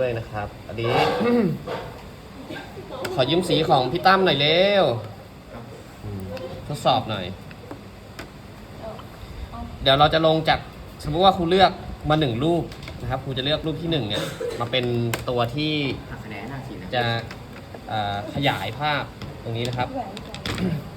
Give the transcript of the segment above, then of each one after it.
ด้วยนะครับ อันนี้ ขอยืมสีของพี่ตั้มหน่อยเร็วอืมทดสอบหน่อย เดี๋ยวเราจะลงจากสมมติว่าครูเลือกมาหนึ่งรูปนะครับครูจะเลือกรูปที่หนึ่งเนี่ยมาเป็นตัวที่หักคะแนนหน้าสีนะจะเอ่อขยายภาพตรงนี้นะครับทำ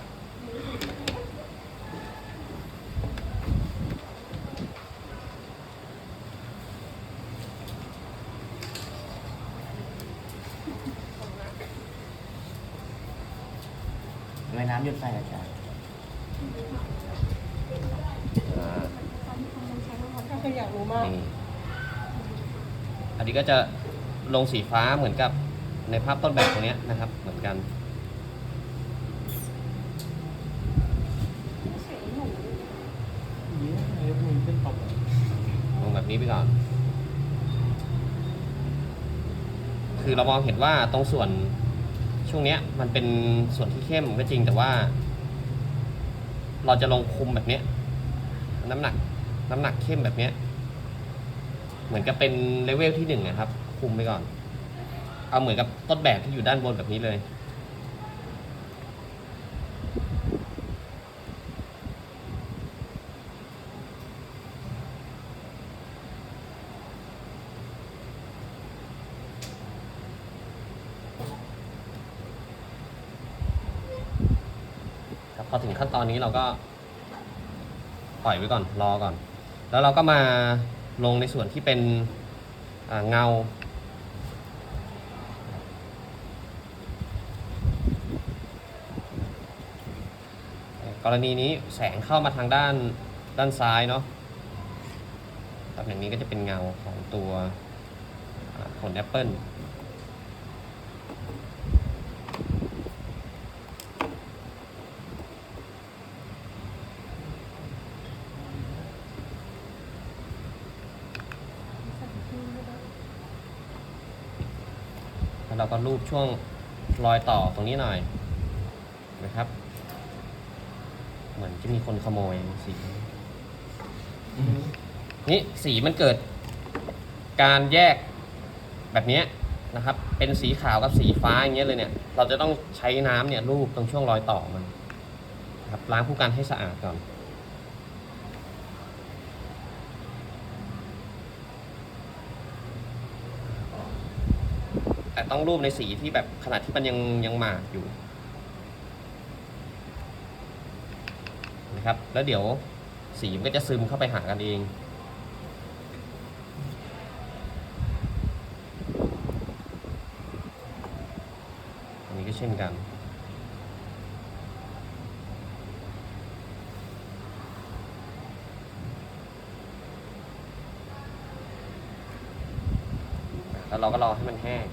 ไมน้ำหยดใส่อาจารย์อ่าก็คืออยากรู้มากนี่อันนี้ก็จะลงสีฟ้าเหมือนกับในภาพต้นแบบตรงเนี้ยนะครับ เหมือนกันลงแบบนี้ไปก่อน คือเรามองเห็นว่าตรงส่วน ช่วงเนี้ยมันเป็นส่วนที่เข้มก็จริงแต่ว่า เราจะลงคุมแบบเนี้ย น้ำหนัก น้ำหนักเข้มแบบเนี้ย เหมือนกับเป็นเลเวลที่หนึ่งนะครับ คุมไปก่อน เอาเหมือนกับต้นแบบที่อยู่ด้านบนแบบนี้เลย ครับพอถึงขั้น ตอนนี้เราก็ปล่อยไว้ก่อนรอก่อน แล้วเราก็มาลงในส่วนที่เป็นอ่าเงา กรณีนี้แสงเข้ามาทางด้านด้านซ้ายเนาะตำแหน่งนี้ก็จะเป็นเงาของตัวผลแอปเปิล แล้วเรา ก็รูปช่วงรอยต่อตรงนี้หน่อยนะครับ เหมือนจะมีคนขโมยสีนี่สีมันเกิดการแยกแบบเนี้ยนะครับ เป็นสีขาวกับสีฟ้าอย่างเงี้ยเลยเนี่ย เราจะต้องใช้น้ำเนี่ยรูปตรงช่วงรอยต่อมันนะครับล้างผู้กันให้สะอาดก่อน แต่ต้องรูปในสีที่แบบขนาดที่มันยังยังหมาดอยู่นะครับ แล้วเดี๋ยวสีมันก็จะซึมเข้าไปหากันเองอันนี้ก็เช่นกันแล้วเราก็รอให้มันแห้ง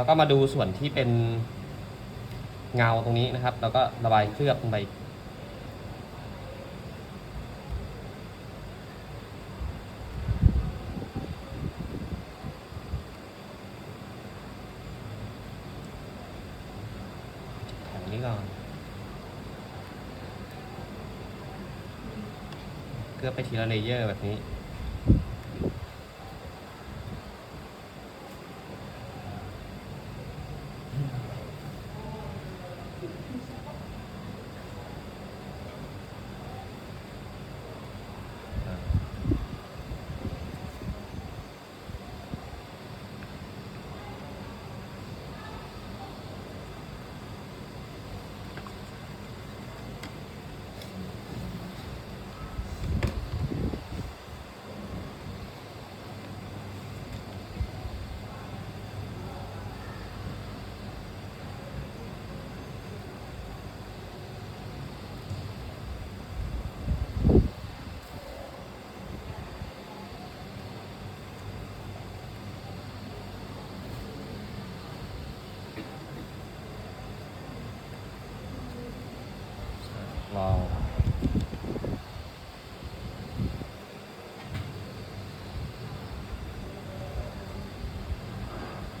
แล้วก็มาดูส่วนที่เป็นเงาตรงนี้นะครับ แล้วก็ระบายเคลือบลงไปแถวนี้ก่อนเคลือบไปทีละเลเยอร์แบบนี้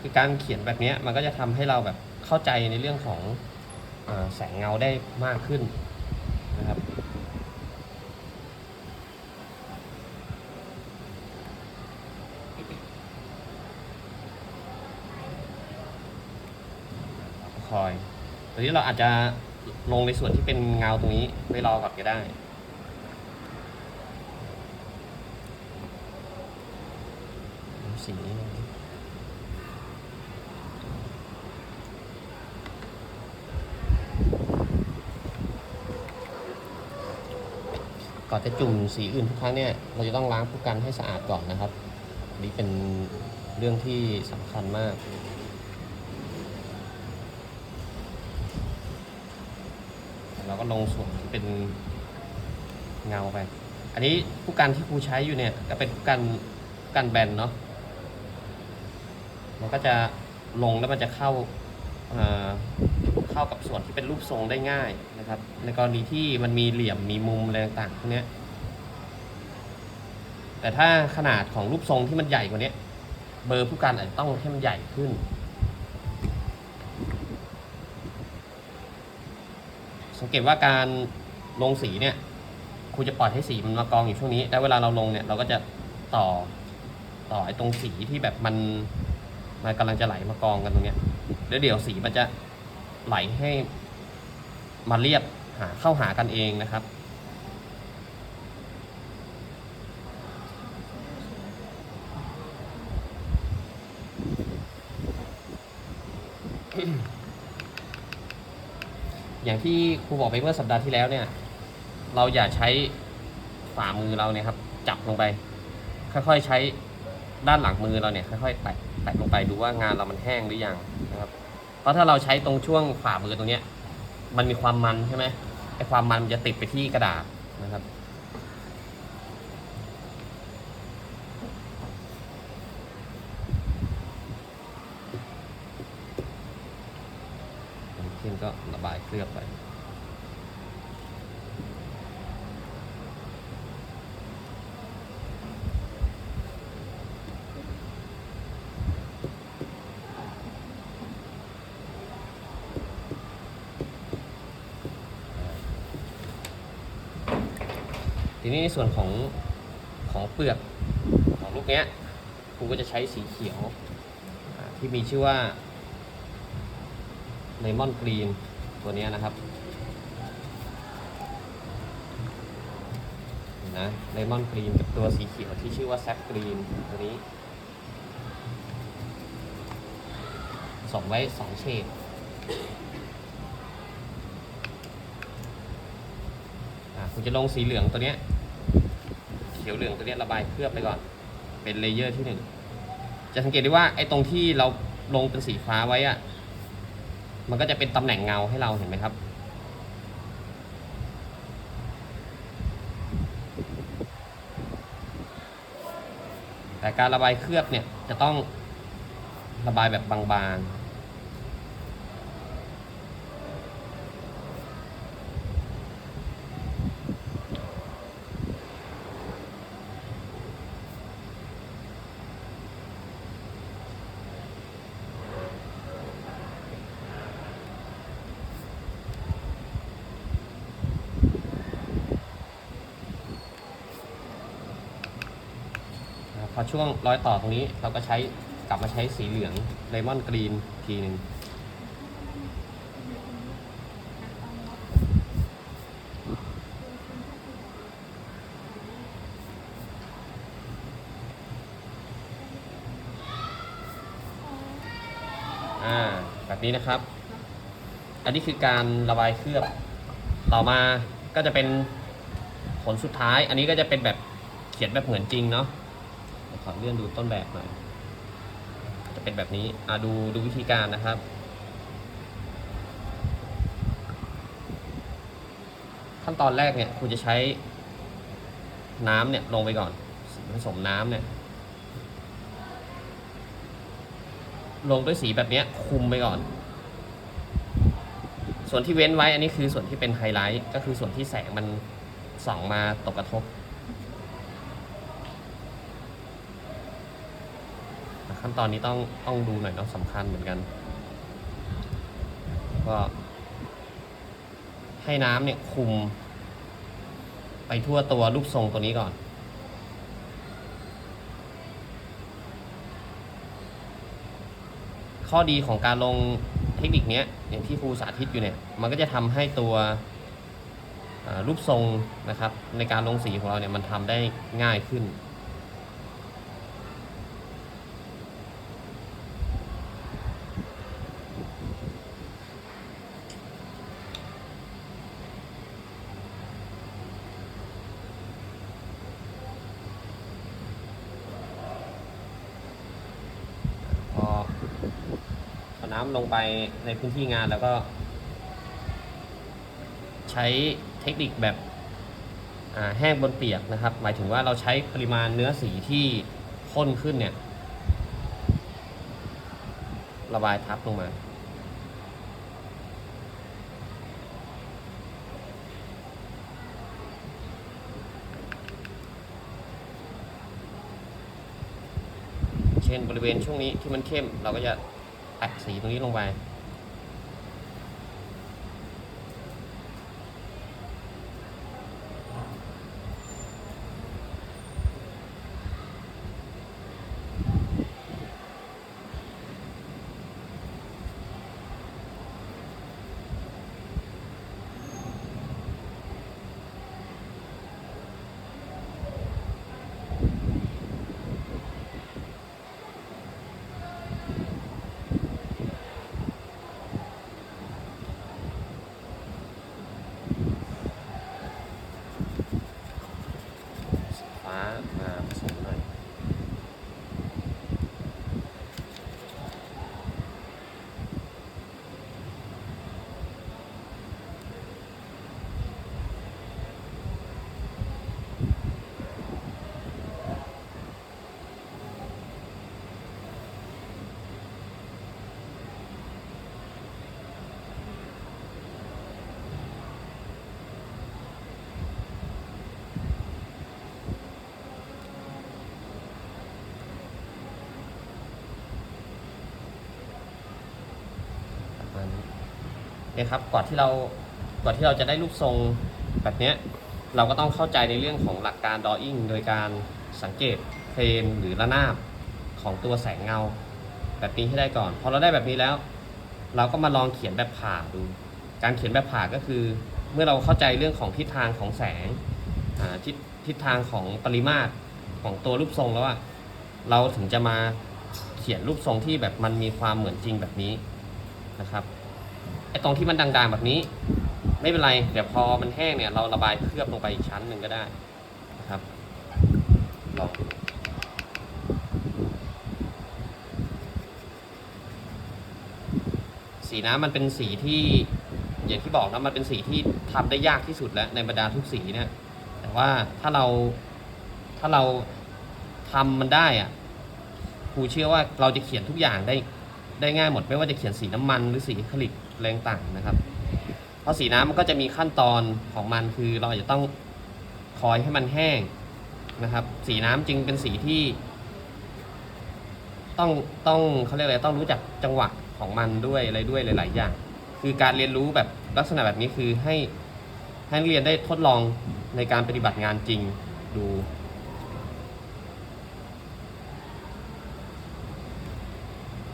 คือการเขียนแบบนี้มันก็จะทำให้เราแบบเข้าใจในเรื่องของอแสงเงาได้มากขึ้นนะครับคอยตอนนี้เราอาจจะลงในส่วนที่เป็นเงาตรงนี้ไว้รอก่อนก็ได้ ก่อนจะจุ่มสีอื่นทุกครั้งเนี่ยเราจะต้องล้างผู้กันให้สะอาดก่อนนะครับนนี้เป็นเรื่องที่สำคัญมากเราก็ลงส่วนที่เป็นเงาไป อันนี้ผู้กันที่ครูใช้อยู่เนี่ยก็เป็นผู้กันกันแบนเนาะ มันก็จะลงแล้วมันจะเข้า เข้ากับส่วนที่เป็นรูปทรงได้ง่ายนะครับ ในกรณีที่มันมีเหลี่ยมมีมุมอะไรต่างๆพวกนี้แต่ถ้าขนาดของรูปทรงที่มันใหญ่กว่านี้เบอร์ผู้การอาจจะต้องให้มันใหญ่ขึ้น สังเกตว่าการลงสีเนี่ยครูจะปล่อยให้สีมันมากองอยู่ช่วงนี้ แล้วเวลาเราลงเนี่ยเราก็จะต่อต่อไอ้ตรงสีที่แบบมันมันกำลังจะไหลมากองกันตรงเนี้ยแล้วเดี๋ยวสีมันจะ ไหลให้มาเรียบหาเข้าหากันเองนะครับ อย่างที่ครูบอกไปเมื่อสัปดาห์ที่แล้วเนี่ย เราอย่าใช้ฝ่ามือเราเนี่ยครับ จับลงไป ค่อยๆใช้ด้านหลังมือเราเนี่ยค่อยๆแตะแตะลงไปดูว่างานเรามันแห้งหรือยัง เพราะถ้าเราใช้ตรงช่วงฝ่ามือตรงเนี้ย มันมีความมันใช่ไหมไอความมันมันจะติดไปที่กระดาษนะครับ ขึ้นก็ระบายเคลือบไป ที นี้ในส่วนของของเปลือกของลูกเนี้ยครูก็จะใช้สีเขียวที่มีชื่อว่าเลมอนกรีนตัวเนี้ยนะครับนะเลมอนกรีนกับตัวสีเขียวที่ชื่อว่าแซฟกรีนตัวนี้สองไว้สองเฉดอะคุณจะลงสีเหลืองตัวเนี้ย เขียวเหลืองตัวเนี้ระบายเคลือบไปก่อน เป็นเลเยอร์ที่หนึ่งจะสังเกตได้ว่าไอ้ตรงที่เราลงเป็นสีฟ้าไว้อะมันก็จะเป็นตำแหน่งเงาให้เราเห็นไหมครับ แต่การระบายเคลือบเนี่ยจะต้องระบายแบบบางๆ ช่วงรอยต่อตรงนี้เราก็ใช้กลับมาใช้สีเหลืองเลมอนกรีนทีหนึ่งอ่าแบบนี้นะครับ อันนี้คือการระบายเคลือบ ต่อมาก็จะเป็นผลสุดท้าย อันนี้ก็จะเป็นแบบเขียนแบบเหมือนจริงเนาะ ขอเลื่อนดูต้นแบบหน่อย จะเป็นแบบนี้อ่าดูดูวิธีการนะครับ ขั้นตอนแรกเนี่ยคุณจะใช้น้ำเนี่ยลงไปก่อนสีผสมน้ำเนี่ย ลงด้วยสีแบบนี้คุมไปก่อน ส่วนที่เว้นไว้อันนี้คือส่วนที่เป็นไฮไลท์ ก็คือส่วนที่แสงมันส่องมาตกกระทบ ขั้นตอนนี้ต้องต้องดูหน่อยเนาะสำคัญเหมือนกัน ก็ ให้น้ำเนี่ยคุม ไปทั่วตัวรูปทรงตัวนี้ก่อนข้อดีของการลงเทคนิคนี้อย่างที่ครูสาธิตอยู่เนี่ย มันก็จะทำให้ตัวรูปทรงนะครับ ในการลงสีของเราเนี่ยมันทำได้ง่ายขึ้น พอเอาน้ำล งไปในพื้นที่งานแล้วก็ ใช้เทคนิคแบบแห้งบนเปียกนะครับ หมายถึงว่าเราใช้ปริมาณเนื้อสีที่ข้นขึ้นเนี่ย ระบายทับลงมาเช่นบริเวณช่วงนี้ที่มันเข้มเราก็จะ อัดสีตรงนี้ลงไป นี่ยครับก่อนที่เราก่อนที่เราจะได้รูปทรงแบบนี้เราก็ต้องเข้าใจในเรื่องของหลักการ drawing โดยการสังเกตเพลนหรือระนาบของตัวแสงเงา แบบนี้ให้ได้ก่อนพอเราได้แบบนี้แล้ว เราก็มาลองเขียนแบบผ่าดู การเขียนแบบผ่าก็คือ เมื่อเราเข้าใจเรื่องของทิศทางของแสงทิศทิศทางของปริมาตรของตัวรูปทรงแล้วอะเราถึงจะมาเขียนรูปทรงที่แบบมันมีความเหมือนจริงแบบนี้นะครับ ไอ้ตรงที่มันด่างๆแบบนี้ ไม่เป็นไร เดี๋ยวพอมันแห้งเนี่ย เราระบายเคลือบลงไปอีกชั้นหนึ่งก็ได้นะครับลองสีน้ำมันเป็นสีที่อย่างที่บอกนะมันเป็นสีที่ทำได้ยากที่สุดแล้วในบรรดาทุกสีเนี่ย แต่ว่าถ้าเราถ้าเราทำมันได้อะครูเชื่อว่าเราจะเขียนทุกอย่างได้ได้ง่ายหมด ไม่ว่าจะเขียนสีน้ำมันหรือสีอะคริลิก แรงต่างนะครับ เพราะสีน้ำมันก็จะมีขั้นตอนของมันคือเราจจะต้องคอยให้มันแห้งนะครับ สีน้ำจึงเป็นสีที่ ต้องต้องเขาเรียกอะไรต้องรู้จักจังหวะของมันด้วยอะไรด้วยหลาย ๆ อย่าง คือการเรียนรู้แบบลักษณะแบบนี้คือให้ให้นักเรียนได้ทดลองในการปฏิบัติงานจริงดู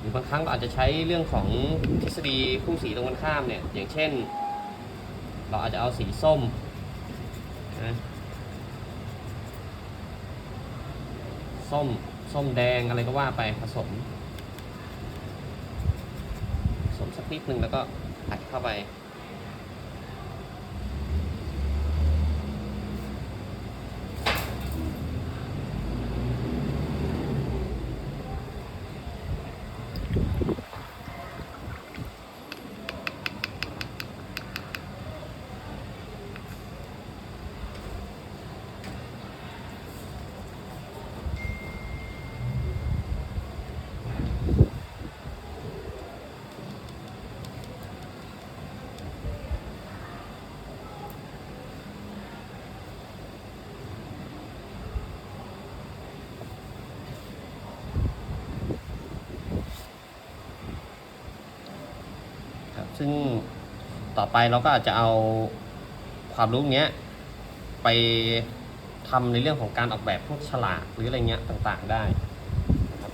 รือบางครั้งเราอาจจะใช้เรื่องของทฤษฎีคู่สีตรงกันข้ามเนี่ย อย่างเช่น เราอาจจะเอาสีส้มนะส้ม ส้มแดงอะไรก็ว่าไปผสม ผสมสักนิดนึงแล้วก็อัดเข้าไป ซึ่งต่อไปเราก็อาจจะเอาความรู้เนี้ยไปทำในเรื่องของการออกแบบพวกฉลากหรืออะไรเงี้ยต่างๆได้นะครับ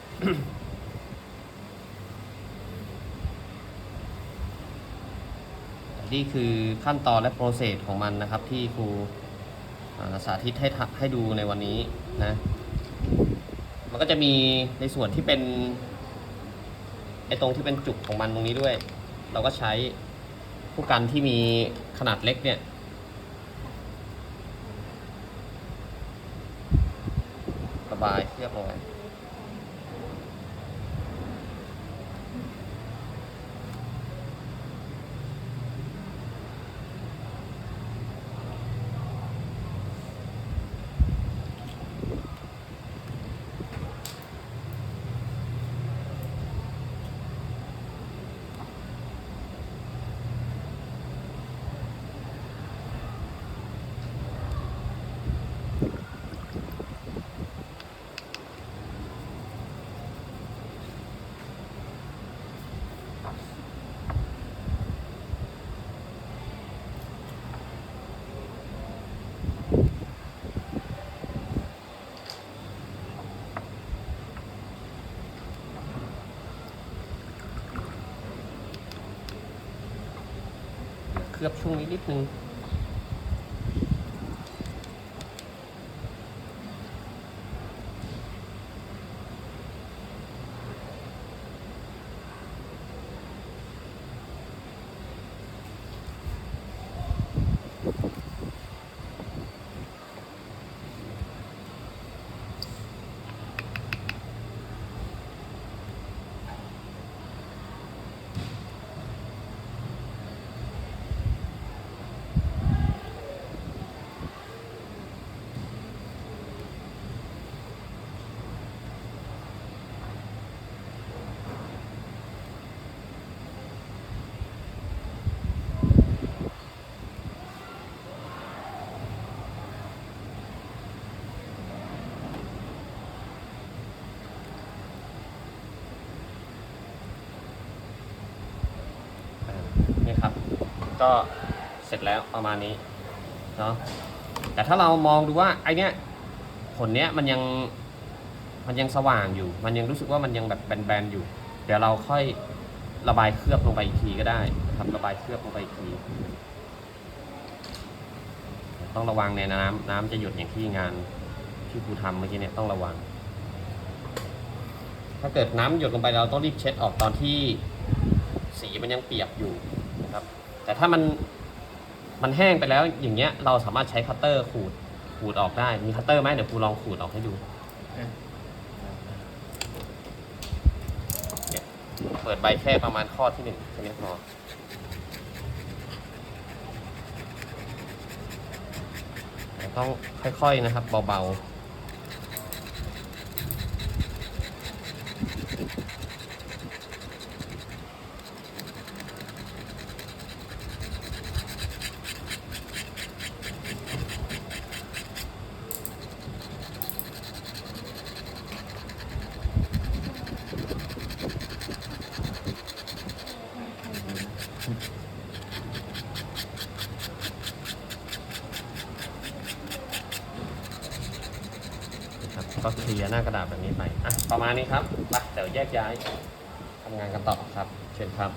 นี่คือขั้นตอนและโปรเซสของมันนะครับที่ครูสาธิตให้ให้ดูในวันนี้นะ มันก็จะมีในส่วนที่เป็นไอตรงที่เป็นจุกของมันตรงนี้ด้วย เราก็ใช้ผู้กันที่มีขนาดเล็กเนี่ย ระบายเรียบร้อย อบช่วงนี้นิดนึง อ่านี่ครับ ก็เสร็จแล้วประมาณนี้เนาะแต่ถ้าเรามองดูว่าไอเนี้ยผลเนี้ยมันยังมันยังสว่างอยู่ มันยังรู้สึกว่ามันยังแบบแบนๆอยู่ เดี๋ยวเราค่อยระบายเคลือบลงไปอีกทีก็ได้นะครับระบายเคลือบลงไปอีกที ต้องระวังในน้ำน้ำจะหยดอย่างที่งานที่ครูทำเมื่อกี้เนี่ยต้องระวัง ถ้าเกิดน้ำหยดลงไปเราต้องรีบเช็ดออกตอนที่สีมันยังเปียกอยู่ แต่ถ้ามันมันแห้งไปแล้วอย่างเงี้ยเราสามารถใช้คัตเตอร์ขูดขูดออกได้ มีคัตเตอร์ไหมเดี๋ยวครูลองขูดออกให้ดูเนี่ยเปิดใบแค่ประมาณข้อที่หนึ่งแค่นี้พอแต่ต้องค่อยๆนะครับเบาๆ เคลียร์หน้ากระดาษแบบนี้ไปอะประมาณนี้ครับไปเดี๋ยวแยกย้ายทำงานกันต่อครับ เชิญครับ